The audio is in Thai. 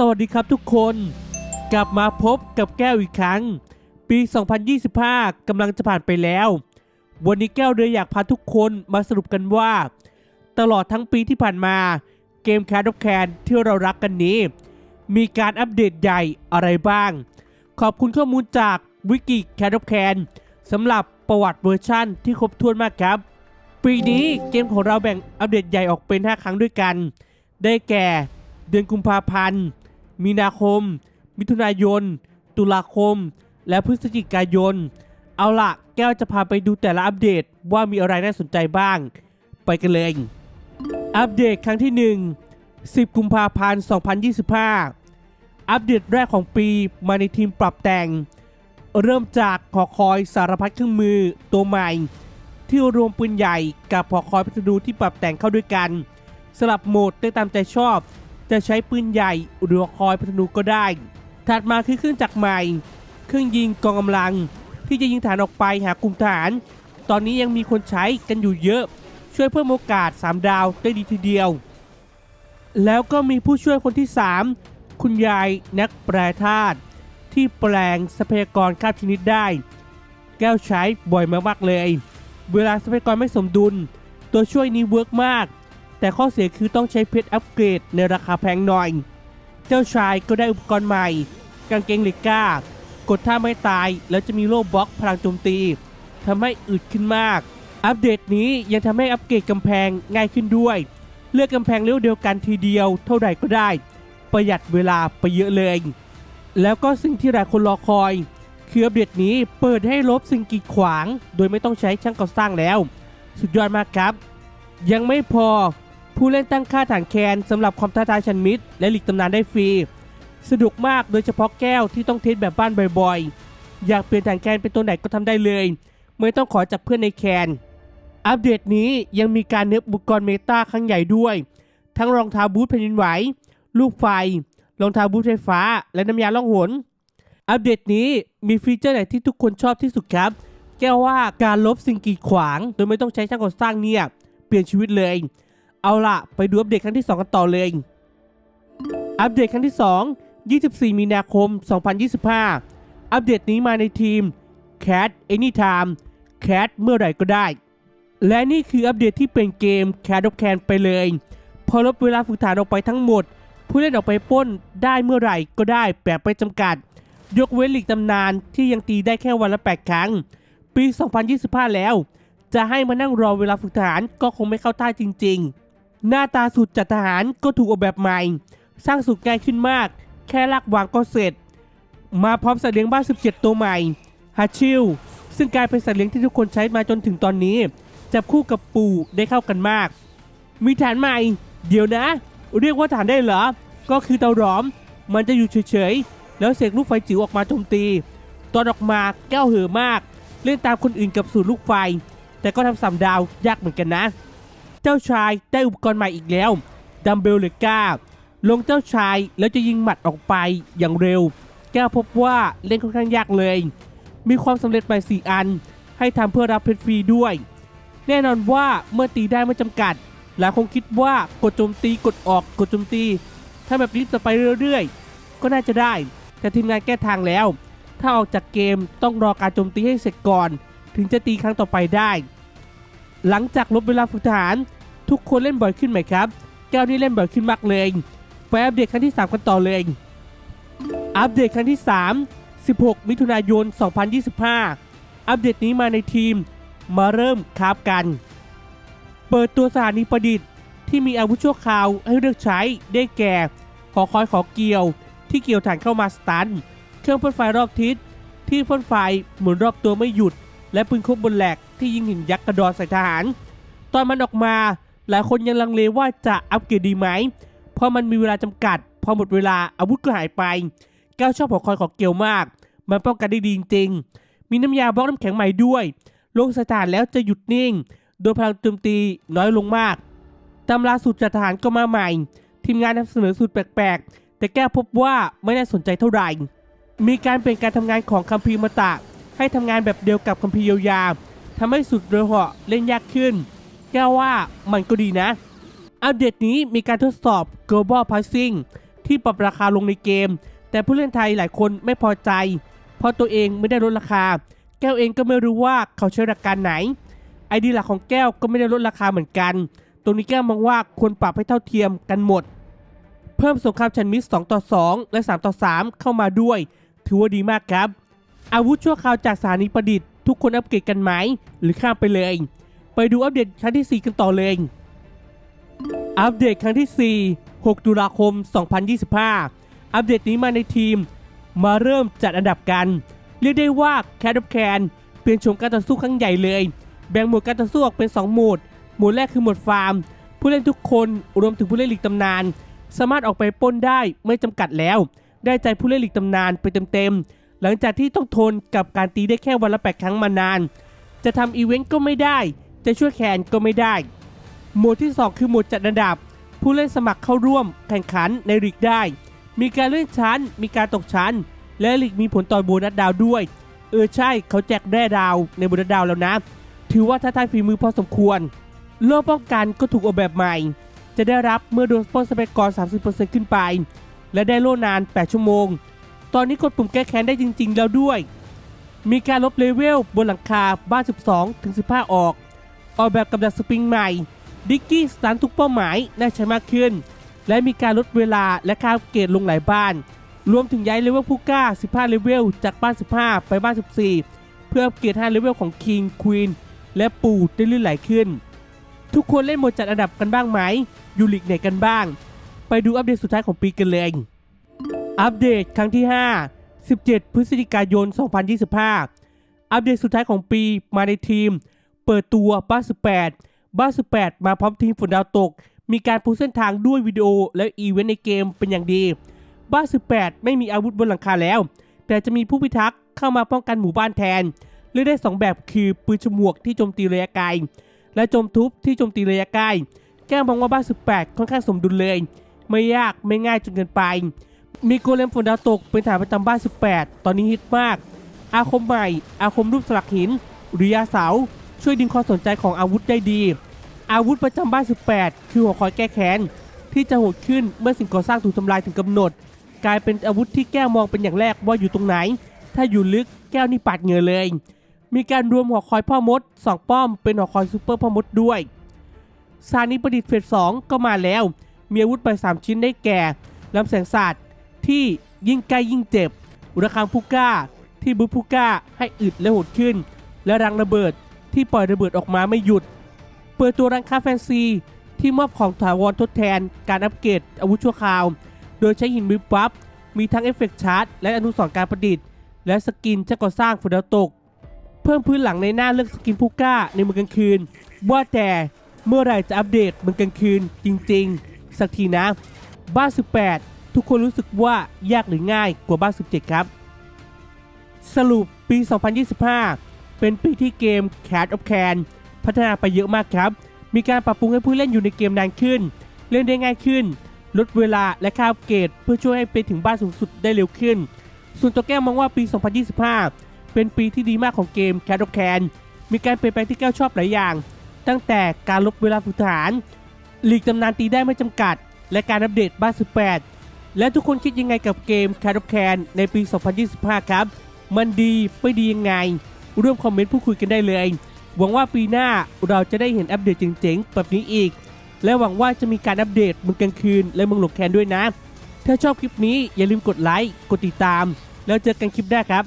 สวัสดีครับทุกคน กลับมาพบกับแก้วอีกครั้ง ปี 2025กำลังจะผ่านไปแล้ว วันนี้แก้วเลยอยากพาทุกคนมาสรุปกันว่า ตลอดทั้งปีที่ผ่านมา เกม c a d of Can ที่เรารักกันนี้ มีการอัปเดตใหญ่อะไรบ้าง ขอบคุณข้อมูลจากวิกิ c a d of Can สำหรับประวัติเวอร์ชั่นที่ครบถ้วนมากครับ ปีนี้เกมของเราแบ่งอัปเดตใหญ่ออกเป็น 5 ครั้งด้วยกัน ได้แก่เดือนกุมภาพันธ์ มีนาคม มิถุนายน ตุลาคม และพฤศจิกายน เอาล่ะแก้วจะพาไปดูแต่ละอัปเดตว่ามีอะไรน่าสนใจบ้าง ไปกันเลย อัปเดตครั้งที่ 1 10 กุมภาพันธ์ 2025 อัปเดตแรกของปีมาในทีมปรับแต่ง เริ่มจากหอคอยสารพัดเครื่องมือตัวใหม่ ที่รวมปืนใหญ่กับหอคอยพัสดุที่ปรับแต่งเข้าด้วยกัน สลับโหมดได้ตามใจชอบ จะใช้ปืนใหญ่หรือคอยพัฒนูก็ได้ ถัดมาคือเครื่องจักรใหม่ เครื่องยิงกองกำลัง ที่จะยิงฐานออกไปหากลุ่มทหารตอนนี้ยังมีคนใช้กันอยู่เยอะ ช่วยเพิ่มโอกาส 3 ดาวได้ดีทีเดียว แล้วก็มีผู้ช่วยคนที่ 3 คุณยายนักแปรธาตุที่แปลงทรัพยากรข้ามชนิดได้ แก้วใช้บ่อยมากๆเลย เวลาทรัพยากรไม่สมดุล ตัวช่วยนี้เวิร์กมาก แต่ข้อเสียคือต้องใช้เพชรอัปเกรดในราคาแพงหน่อย เจ้าชายก็ได้อุปกรณ์ใหม่ กางเกงเหล็กก้ากดท่าไม่ตายแล้วจะมีโล่บล็อกพลังโจมตีทำให้อึดขึ้นมาก อัปเดตนี้ยังทำให้อัปเกรดกำแพงง่ายขึ้นด้วย เลือกกำแพงเร็วเดียวกันทีเดียวเท่าไหร่ก็ได้ ประหยัดเวลาไปเยอะเลย แล้วก็สิ่งที่หลายคนรอคอยคืออัปเดตนี้เปิดให้ลบสิ่งกีดขวาง โดยไม่ต้องใช้ช่างก่อสร้างแล้ว สุดยอดมากครับ ยังไม่พอ ผู้เล่นตั้งค่าฐานแคนสำหรับความท้าทายชันมิดและหลีกตำนานได้ฟรี สะดวกมากโดยเฉพาะแก้วที่ต้องเทสแบบบ้านบ่อยๆ อยากเปลี่ยนฐานแคนเป็นตัวไหนก็ทำได้เลย ไม่ต้องขอจากเพื่อนในแคน อัปเดตนี้ยังมีการเนื้ออุปกรณ์เมตาครั้งใหญ่ด้วย ทั้งรองเท้าบูทแผ่นดินไหว ลูกไฟ รองเท้าบูทไฟฟ้า และน้ำยาล่องหน อัปเดตนี้มีฟีเจอร์ไหนที่ทุกคนชอบที่สุดครับ แก้วว่าการลบสิ่งกีดขวาง โดยไม่ต้องใช้ช่างก่อสร้างเนี่ยเปลี่ยนชีวิตเลย เอาล่ะไปดูอัปเดตครั้งที่ 2 กันต่อเลย อัปเดตครั้งที่ 2 24 มีนาคม 2025 อัปเดตนี้มาในทีม Cat Anytime Cat เมื่อไหร่ก็ได้ และนี่คืออัปเดตที่เป็นเกม Cat of Can ไปเลย พอลบเวลาฝึกฐานออกไปทั้งหมด ผู้เล่นออกไปป้นได้เมื่อไหร่ก็ได้แบบไม่จำกัด ยกเว้นหลีกตำนานที่ยังตีได้แค่วันละ 8 ครั้ง ปี 2025 แล้ว จะให้มานั่งรอเวลาฝึกทหารก็คงไม่เข้าท่าจริง ๆ หน้าตาสูตรจัดทหารก็ถูกออกแบบใหม่ สร้างสูตรง่ายขึ้นมาก แค่ลากวางก็เสร็จ มาพร้อมสัตว์เลี้ยงบ้าน 17 ตัวใหม่ฮัชิลซึ่งกลายเป็นสัตว์เลี้ยงที่ทุกคนใช้มาจนถึงตอนนี้ จับคู่กับปู่ได้เข้ากันมาก มีฐานใหม่ เดี๋ยวนะ เรียกว่าฐานได้เหรอ ก็คือเตาหลอม มันจะอยู่เฉยๆ แล้วเสกลูกไฟจิ๋วออกมาโจมตี ตอนออกมาแก้วเหือมาก เล่นตามคนอื่นกับสูตรลูกไฟ แต่ก็ทำสามดาวยากเหมือนกันนะ เจ้าชายได้อุปกรณ์ใหม่อีกแล้วดัมเบลเลก้าลงเจ้าชายแล้วจะยิงหมัดออกไปอย่างเร็ว แก้วพบว่าเล่นค่อนข้างยากเลย มีความสำเร็จใหม่สี่อัน ให้ทำเพื่อรับเพชรฟรีด้วย แน่นอนว่าเมื่อตีได้ไม่จำกัด หลายคงคิดว่ากดโจมตีกดออกกดโจมตี ถ้าแบบนี้จะไปเรื่อยๆ ก็น่าจะได้ แต่ทีมงานแก้ทางแล้ว ถ้าออกจากเกมต้องรอการโจมตีให้เสร็จก่อน ถึงจะตีครั้งต่อไปได้ หลังจากลบเวลาฝึกทหาร ทุกคนเล่นบ่อยขึ้นไหมครับแก้วนี่เล่นบ่อยขึ้นมากเลยไปอัปเดตครั้งที่ 3 กันต่อเลยอัปเดตครั้งที่ 3 16 มิถุนายน 2025 อัปเดตนี้มาในทีมมาเริ่มคราบกัน เปิดตัวสถานีประดิษฐ์ที่มีอาวุธชั่วคราวให้เลือกใช้ได้แก่ ขอคอยขอเกี่ยว ที่เกี่ยวฐานเข้ามาสตัน เครื่องพ่นไฟรอบทิศ ที่พ่นไฟหมุนรอบตัวไม่หยุด และปืนคบบนแหลกที่ยิงหินยักษ์กระดอนใส่ทหาร ตอนมันออกมา หลายคนยังลังเลว่าจะอัปเกรดดีไหม เพราะมันมีเวลาจำกัด พอหมดเวลาอาวุธก็หายไป แก้วชอบหอคอยของเกี่ยวมาก มันป้องกันได้ดีจริงๆ มีน้ำยาบล็อกน้ำแข็งใหม่ด้วย ลงสถานแล้วจะหยุดนิ่ง โดยพลังโจมตีน้อยลงมาก ตำราสูตรจัดทหารก็มาใหม่ ทีมงานนำเสนอสูตรแปลกๆ แต่แก้วพบว่าไม่น่าสนใจเท่าไหร่ มีการเปลี่ยนการทำงานของคัมภีร์มาตะให้ทำงานแบบเดียวกับคัมภีร์ยาวๆทำให้สูตรเรือเหาะเล่นยากขึ้น แก้วว่ามันก็ดีนะ อัปเดตนี้มีการทดสอบ global passing ที่ปรับราคาลงในเกม แต่ผู้เล่นไทยหลายคนไม่พอใจ เพราะตัวเองไม่ได้ลดราคา แก้วเองก็ไม่รู้ว่าเขาใช้หลักการไหน ไอดีหลักของแก้วก็ไม่ได้ลดราคาเหมือนกัน ตรงนี้แก้วมองว่าควรปรับให้เท่าเทียมกันหมด เพิ่มสงครามชันมิตร2ต่อ 2 และ 3 ต่อ 3 เข้ามาด้วย ถือว่าดีมากครับ อาวุธชั่วคราวจากสถานีประดิษฐ์ทุกคนอัปเกรดกันไหม หรือข้ามไปเลย ไปดูอัปเดตครั้งที่ 4 กันต่อเลย อัปเดตครั้งที่ 4 6 ตุลาคม 2025 อัปเดตนี้มาในทีม มาเริ่มจัดอันดับกัน เรียกได้ว่าแคด of แคนเปลี่ยนโฉมการต่อสู้ครั้งใหญ่เลย แบ่งหมวดการต่อสู้ออกเป็น 2 หมวด หมวดแรกคือหมวดฟาร์ม ผู้เล่นทุกคนรวมถึงผู้เล่นลีกตำนาน สามารถออกไปป้นได้ไม่จำกัดแล้ว ได้ใจผู้เล่นลีกตำนานไปเต็มๆ หลังจากที่ต้องทนกับการตีได้แค่วันละแปดครั้งมานาน จะทำอีเวนต์ก็ไม่ได้ จะช่วยแคนก็ไม่ได้ หมวดที่ 2 คือหมวดจัดอันดับ ผู้เล่นสมัครเข้าร่วมแข่งขันในลีกได้ มีการเลื่อนชั้น มีการตกชั้น และลีกมีผลต่อโบนัสดาวด้วย เออใช่เขาแจกแร่ดาวในโบนัสดาวแล้วนะ ถือว่าท้าทายฝีมือพอสมควร โล่ป้องกันก็ถูกออกแบบใหม่ จะได้รับเมื่อโดนปล้นทรัพยากร30%ขึ้นไป และได้โล่นาน 8 ชั่วโมง ตอนนี้กดปุ่มแก้แค้นได้จริง ๆ แล้วด้วยมีการลบเลเวลบนหลังคาบ้าน 12 ถึง 15 ออก ออกแบบกับดักสปริงใหม่ ดิกกี้สตันทุกเป้าหมายน่าใช้มากขึ้น และมีการลดเวลาและค่าอัปเกรดลงหลายบ้าน รวมถึงย้ายเลเวลผู้กล้า 15 เลเวลจากบ้าน 15 ไปบ้าน 14 เพื่ออัปเกรด5เลเวลของ King Queen และปูได้ลื่นไหลขึ้น ทุกคนเล่นโหมดจัดอันดับกันบ้างไหมอยู่ลีกไหนกันบ้าง ไปดูอัปเดตสุดท้ายของปีกันเลย อัปเดตครั้งที่ 5 17 พฤศจิกายน 2025 อัปเดตสุดท้ายของปีมาในทีม เปิดตัวบ้าน18บ้าน18 มาพร้อมทีมฝนดาวตก มีการปูเส้นทางด้วยวิดีโอและอีเวนต์ในเกมเป็นอย่างดี บ้าน18 ไม่มีอาวุธบนหลังคาแล้ว แต่จะมีผู้พิทักษ์เข้ามาป้องกันหมู่บ้านแทน เลือกได้ 2 แบบคือปืนฉมวกที่โจมตีระยะไกล และโจมทุบที่โจมตีระยะใกล้แก้มองว่าบ้าน18 ค่อนข้างสมดุลเลย ไม่ยากไม่ง่ายจนเกินไป มีโกเลมฝนดาวตกเป็นฐานประจำบ้าน18 ตอนนี้ฮิตมาก อาคมใหม่ อาคมรูปสลักหินหรือยาเสา ช่วยดึงความสนใจของอาวุธได้ดี อาวุธประจำบ้าน 18 คือหัวคอยแก้แค้น ที่จะโหดขึ้นเมื่อสิ่งก่อสร้างถูกทำลายถึงกำหนด กลายเป็นอาวุธที่แก้วมองเป็นอย่างแรกว่าอยู่ตรงไหน ถ้าอยู่ลึกแก้วนี่ปาดเงือเลย มีการรวมหัวคอยพ่อมด2ป้อมเป็นหัวคอยซูเปอร์พ่อมดด้วยซานิประดิษฐ์เฟส2ก็มาแล้ว มีอาวุธไป 3 ชิ้นได้แก่ลำแสงศาสตร์ที่ยิ่งใกล้ยิ่งเจ็บ อุระคังพุก้า ที่บุพุก้าให้อึดและโหดขึ้น และรังระเบิด ที่ปล่อยระเบิดออกมาไม่หยุด เปิดตัวรังคาแฟนซี ที่มอบของถาวรทดแทน การอัปเกรดอาวุธชั่วคราว โดยใช้หินวิบวับ มีทั้งเอฟเฟกต์ชาร์จและอนุสรณ์การประดิษฐ์ และสกินจะก่อสร้างฝนดาตก เพิ่มพื้นหลังในหน้าเลือกสกินผู้กล้าในเมืองกลางคืน ว่าแต่เมื่อไหร่จะอัปเดตเมืองกลางคืนจริง ๆ สักทีนะ บ้าน 18 ทุกคนรู้สึกว่ายากหรือง่ายกว่าบ้าน 17 ครับ สรุปปี 2025 เป็นปีที่เกม Cat of Can พัฒนาไปเยอะมากครับ มีการปรับปรุงให้ผู้เล่นอยู่ในเกมนานขึ้น เล่นได้ง่ายขึ้น ลดเวลาและค่าอัปเกรดเพื่อช่วยให้ไปถึงบ้านสูงสุดได้เร็วขึ้น ส่วนตัวแก้วมองว่าปี 2025 เป็นปีที่ดีมากของเกม Cat of Can มีการเปลี่ยนแปลงที่แก้วชอบหลายอย่าง ตั้งแต่การลดเวลาฝึกทหารหลีกตำนานตีได้ไม่จำกัด และการอัปเดตบ้าน18 และทุกคนคิดยังไงกับเกม Cat of Can ในปี 2025 ครับ มันดีไม่ดียังไง ร่วมคอมเมนต์พูดคุยกันได้เลย หวังว่าปีหน้าเราจะได้เห็นอัปเดตเจ๋งๆ แบบนี้อีก และหวังว่าจะมีการอัปเดตมึงกลางคืน และมึงหลงแคนด้วยนะ ถ้าชอบคลิปนี้อย่าลืมกดไลค์กดติดตาม แล้วเจอกันคลิปหน้าครับ